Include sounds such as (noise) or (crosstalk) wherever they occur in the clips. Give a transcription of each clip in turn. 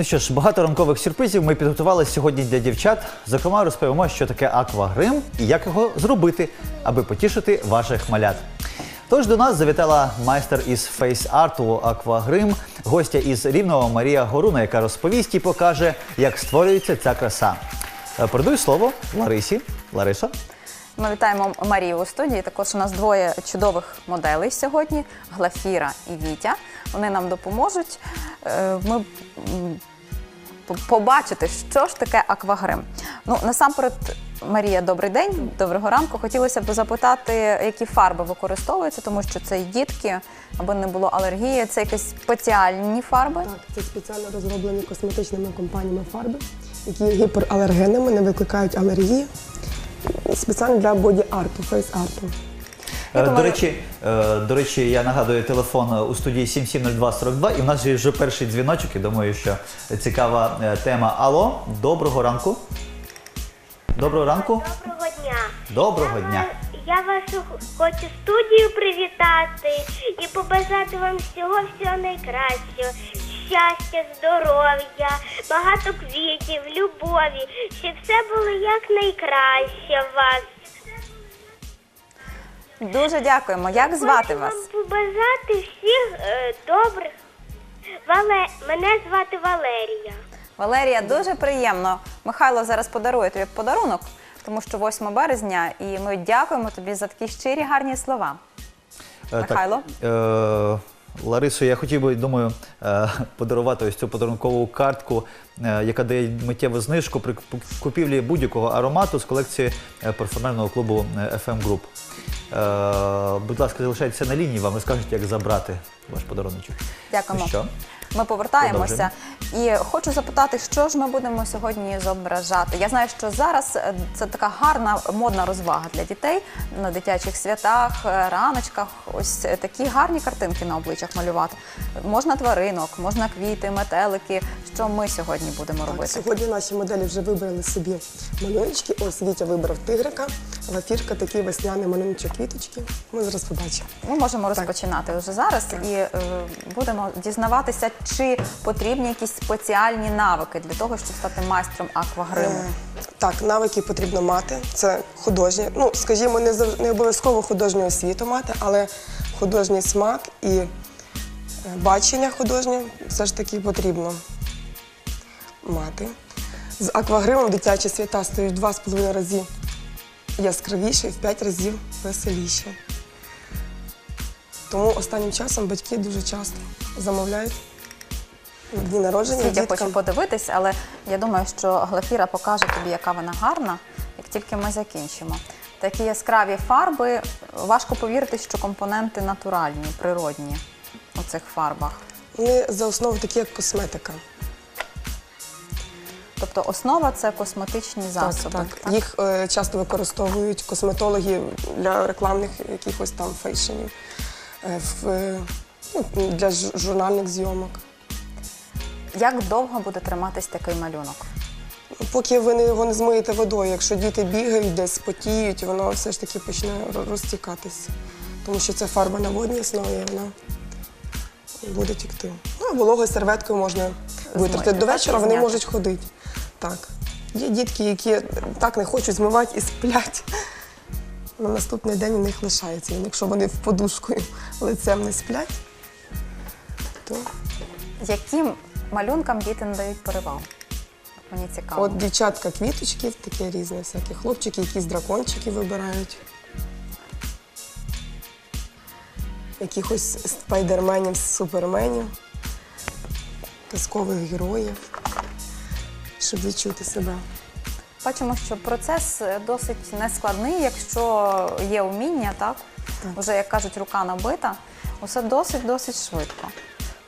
Ну що ж, багато ранкових сюрпризів ми підготували сьогодні для дівчат. Зокрема, розповімо, що таке аквагрим і як його зробити, аби потішити ваших малят. Тож до нас завітала майстер із фейс-арту Аквагрим, гостя із Рівного Марія Горуна, яка розповість і покаже, як створюється ця краса. Е, Передаю слово Ларисі. Лариса. Ми вітаємо Марію у студії. Також у нас двоє чудових моделей сьогодні: Глафіра і Вітя. Вони нам допоможуть. е, Ми побачити, що ж таке аквагрим. Ну насамперед, Марія, добрий день, доброго ранку. Хотілося б запитати, які фарби використовуються, тому що це і дітки, аби не було алергії. Це якісь спеціальні фарби. Так, це спеціально розроблені косметичними компаніями фарби, які є гіпералергенними, не викликають алергії. Спеціально для боді-арту, фейс-арту. Я Е, До речі, е, до речі, я нагадую телефон у студії 770242, і в нас же вже перший дзвіночок. і думаю, що цікава е, тема. Алло, доброго ранку. Доброго ранку. Доброго дня. Доброго дня. Я вашу хочу студію привітати і побажати вам всього всього найкращого. Щастя, здоров'я, багато квітів, любові, щоб все було якнайкраще у вас. Дуже дякуємо. Як звати Хочу вас? вам побажати всіх е, добрих. Вале... Мене звати Валерія. Валерія, дуже приємно. Михайло зараз подарує тобі подарунок, тому що 8 березня, і ми дякуємо тобі за такі щирі гарні слова. Е, Михайло? Так, е, Ларисо, я хотів би, думаю, е, подарувати ось цю подарункову картку, е, яка дає миттєву знижку при куп- купівлі будь-якого аромату з колекції е, парфумерного клубу е, FM Group. Е, Будь ласка, залишайтеся на лінії, вам розкажуть, як забрати ваш подаруночок. Дякуємо. Ну що? Ми повертаємося. І хочу запитати, що ж ми будемо сьогодні зображати. Я знаю, що зараз е, це така гарна модна розвага для дітей на дитячих святах, е, раночках. Ось такі гарні картинки на обличчях малювати. Можна тваринок, можна квіти, метелики. Що ми сьогодні будемо Так, робити? сьогодні наші моделі вже вибрали собі малюночки. Ось Вітя вибрав тигрика, Лафірка такий весняний малюночок квіточки. Ми зараз побачимо. Ми можемо розпочинати вже зараз і е, будемо дізнаватися, чи потрібні якісь спеціальні навики для того, щоб стати майстром аквагриму. Е, Так, навики потрібно мати. Це художні. Ну, скажімо, не, зав- не обов'язково художню освіту мати, але художній смак і е, бачення художнє все ж таки потрібно мати. З аквагримом дитячі свята стають два з половиною рази яскравіші, в п'ять разів веселіші. Тому останнім часом батьки дуже часто замовляють дні народження Світя діткам. хочу подивитись, але я думаю, що Глафіра покаже тобі, яка вона гарна, як тільки ми закінчимо. Такі яскраві фарби. Важко повірити, що компоненти натуральні, природні у цих фарбах. Вони за основу такі, як косметика. Тобто основа це косметичні засоби. Так, так. Їх е, часто використовують косметологи для рекламних якихось там фейшенів, е, в, е, ну, для ж- журнальних зйомок. Як довго буде триматись такий малюнок? Поки ви не- його не змиєте водою, якщо діти бігають, десь потіють, воно все ж таки почне ро- розтікатися. Тому що це фарба на водній основі, і вона буде тікти. Ну, а вологою серветкою можна витерти. так, До вечора вони зняти. можуть ходити. Так. Є дітки, які так не хочуть змивати і сплять. На наступний день у них лишається. І Якщо вони в подушкою лицем не сплять, то Яким малюнкам діти надають перевагу? От Мені цікаво. От дівчатка квіточки, таке різне, всякі хлопчики, якісь дракончики вибирають. Якихось спайдерменів, суперменів, казкових героїв, щоб відчути себе. Бачимо, що процес е, досить нескладний, якщо є уміння, так? Вже, як кажуть, рука набита, усе досить-досить швидко.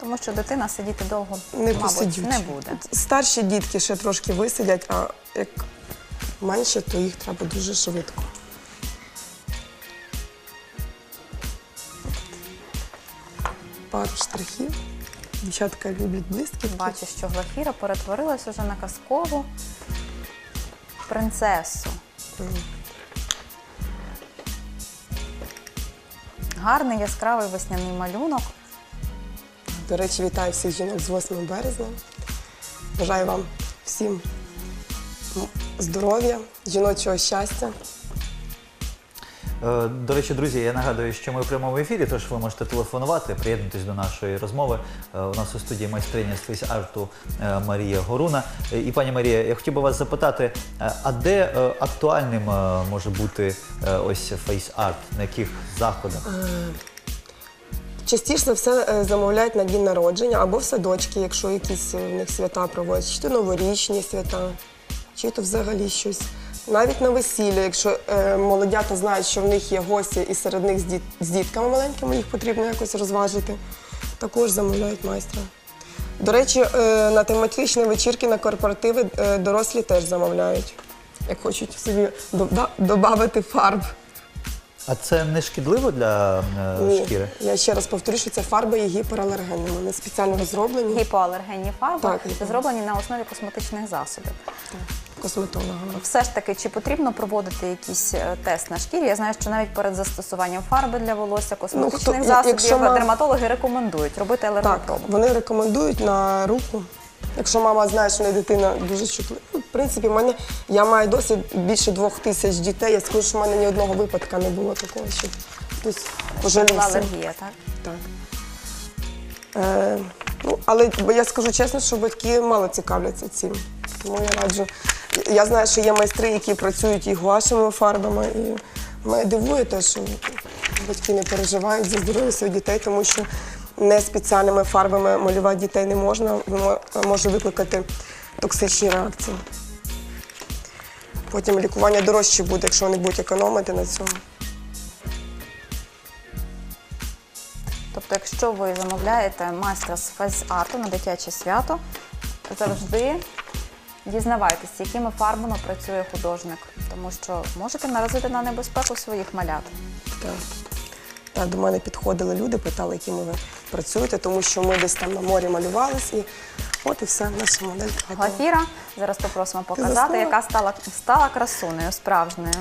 Тому що дитина сидіти довго, Не мабуть, не буде. Старші дітки ще трошки висидять, а як менше, то їх треба дуже швидко. Пару штрихів. Дівчатка люблять блискітки. Бачу, що Глафіра перетворилася вже на казкову принцесу. Гарний яскравий весняний малюнок. До речі, вітаю всіх жінок з 8 березня. Бажаю вам всім здоров'я, жіночого щастя. Е, До речі, друзі, я нагадую, що ми в прямому ефірі, тож ви можете телефонувати, приєднуйтесь до нашої розмови. Е, У нас у студії майстриня з фейс-арту е, Марія Горуна. І пані Марія, я хотів би вас запитати, а де актуальним може бути ось фейс-арт, на яких заходах? Частіше все замовляють на дні народження або в садочки, якщо якісь в них свята проводять, чи то новорічні свята, чи то взагалі щось. Навіть на весілля, якщо е, молодята знають, що в них є гості і серед них з, діт- з дітками маленькими, їх потрібно якось розважити, також замовляють майстра. До речі, е, на тематичні вечірки, на корпоративи е, дорослі теж замовляють, як хочуть собі додати фарб. А це не шкідливо для е, Ні, шкіри? я ще раз повторю, що це фарби є гіпералергенними, вони спеціально розроблені Гіпоалергенні фарби Так, гіпо. зроблені на основі косметичних засобів. Косметологами. Все ж таки, чи потрібно проводити якийсь е, тест на шкірі? Я знаю, що навіть перед застосуванням фарби для волосся, косметичних Ну, хто- засобів мама- дерматологи рекомендують робити Так, вони рекомендують на руку. Якщо мама знає, що в неї дитина дуже чутлива. Ну, в принципі, в мене я маю досвід більше двох тисяч дітей. Я скажу, що в мене ні одного випадка не було такого, що хтось Була пожалівся. алергія, так? Так. Е, ну, але я скажу чесно, що батьки мало цікавляться цим. Тому я раджу. Я знаю, що є майстри, які працюють і гуашевими фарбами. І мене дивує те, що батьки не переживають за здоров'я своїх дітей, тому що не спеціальними фарбами малювати дітей не можна, може викликати токсичні реакції. Потім лікування дорожче буде, якщо вони будуть економити на цьому. Тобто, якщо ви замовляєте майстра з фейс-арту на дитяче свято, завжди дізнавайтеся, якими фарбами працює художник, тому що можете наразити на небезпеку своїх малят. Так. Так, до мене підходили люди, питали, якими ви працюєте, тому що ми десь там на морі малювались і от і все, наша модель. Глафіра, зараз попросимо показати, яка стала, стала красунею справжньою.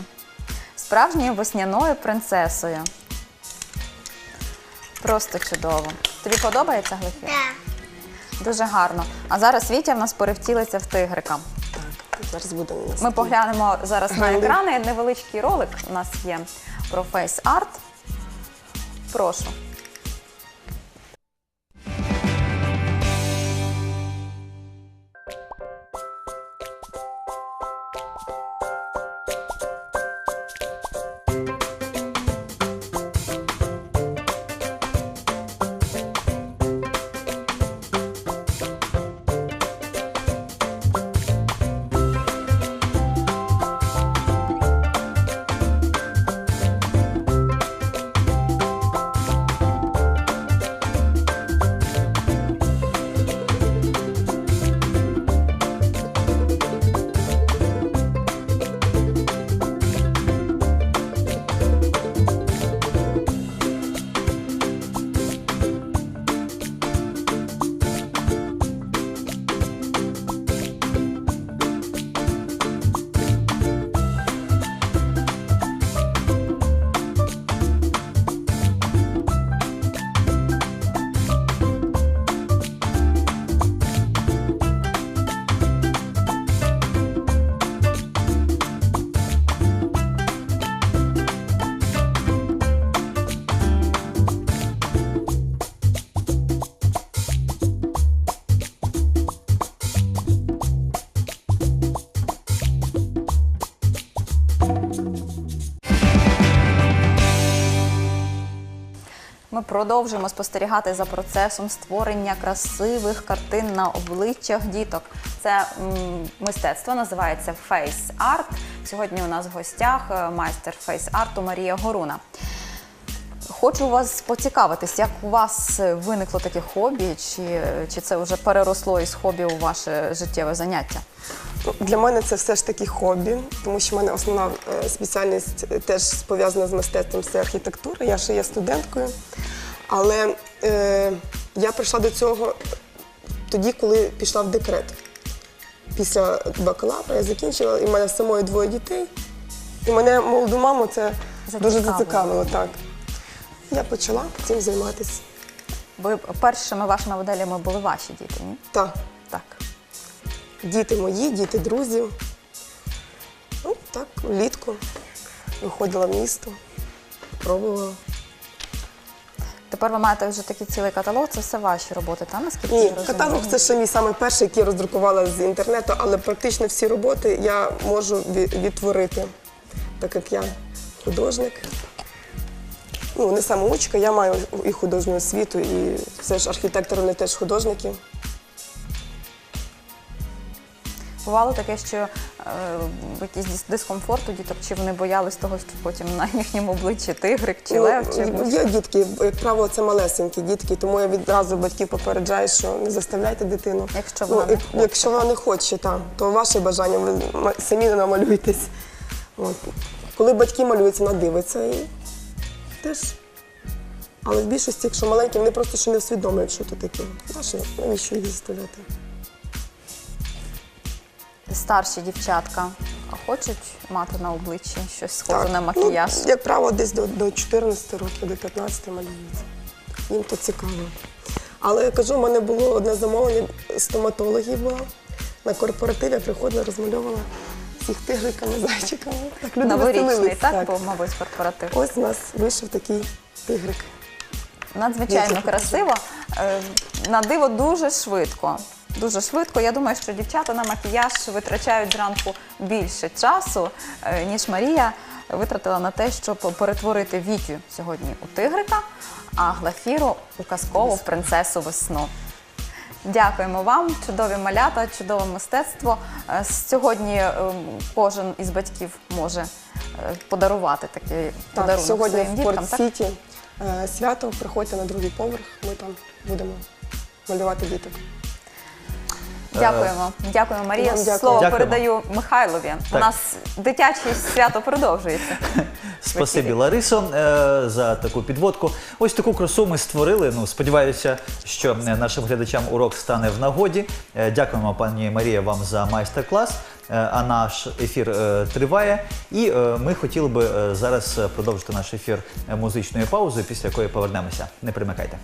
Справжньою весняною принцесою. Просто чудово. Тобі подобається Глафіра? Так. Дуже гарно. А зараз Вітя в нас перевтілиться в тигрика. Зараз буде у нас. Ми поглянемо зараз на екрани. Невеличкий ролик у нас є про фейс-арт. Прошу. Продовжуємо спостерігати за процесом створення красивих картин на обличчях діток. Це мистецтво називається фейс-арт. Сьогодні у нас в гостях е, майстер фейс-арту Марія Горуна. Хочу вас поцікавитись, як у вас виникло таке хобі, чи, чи це вже переросло із хобі у ваше життєве заняття? Ну, Для мене це все ж таки хобі, тому що в мене основна е, спеціальність теж пов'язана з мистецтвом це архітектура. Я ще є студенткою. Але е, я прийшла до цього тоді, коли пішла в декрет. Після бакалавра я закінчила, і в мене самої двоє дітей. І мене молоду маму це дуже Зацікавило. Так. Я почала цим займатися. Ви першими вашими моделями були ваші діти, ні? Так. Так. Діти мої, діти друзів. Ну, так, влітку виходила в місто, пробувала. Тепер ви маєте вже такий цілий каталог, це все ваші роботи, так? Наскільки Ні, я розумію? каталог це ще мій саме перший, який я роздрукувала з інтернету, але практично всі роботи я можу ві- відтворити, так як я художник. Ну, не самоучка, я маю і художню освіту, і все ж архітектори вони теж художники. Бувало таке, що якийсь дискомфорт у діток, чи вони боялись того, що потім на їхньому обличчі тигрик чи лев, чи Ну, є дітки, як правило, це малесенькі дітки, тому я відразу батьків попереджаю, що не заставляйте дитину. Якщо вона не як- якщо вона не хоче, та, то ваше бажання, ви самі не намалюєтесь. От. Коли батьки малюються, вона дивиться і теж. Але в більшості, якщо маленькі, вони просто ще не усвідомлюють, що то таке. Наше, навіщо їх заставляти? Старші дівчатка хочуть мати на обличчі щось схоже на макіяж. Ну, як правило, десь до, до 14 років, до 15 малюються. Їм то цікаво. Але я кажу, у мене було одне замовлення стоматологів була. На корпоративі я приходила, розмальовувала всіх тигриками, зайчиками. Так люди Новорічний, веселились, так, був, мабуть, корпоратив. Ось у нас вийшов такий тигрик. Надзвичайно красиво. Е, На диво дуже швидко. Дуже швидко. Я думаю, що дівчата на макіяж витрачають зранку більше часу, е, ніж Марія витратила на те, щоб перетворити Вітю сьогодні у тигрика, а Глафіру у казкову принцесу весну. Дякуємо вам, чудові малята, чудове мистецтво. Е, Сьогодні е, кожен із батьків може подарувати такий Так, подарунок сьогодні своїм в діткам. Сіті свято. Приходьте на другий поверх. Ми там будемо малювати діток. Дякуємо. Дякуємо, Марія. Дякую. Слово Дякуємо. передаю Михайлові. У нас дитяче свято продовжується. (laughs) Спасибі. Ларисо, е, за таку підводку. Ось таку красу ми створили. Ну, сподіваюся, що е, нашим глядачам урок стане в нагоді. Е, Дякуємо, пані Марія, вам за майстер-клас. Е, А наш ефір е, триває. І е, ми хотіли би е, зараз е, продовжити наш ефір е, музичною паузою, після якої повернемося. Не примикайте.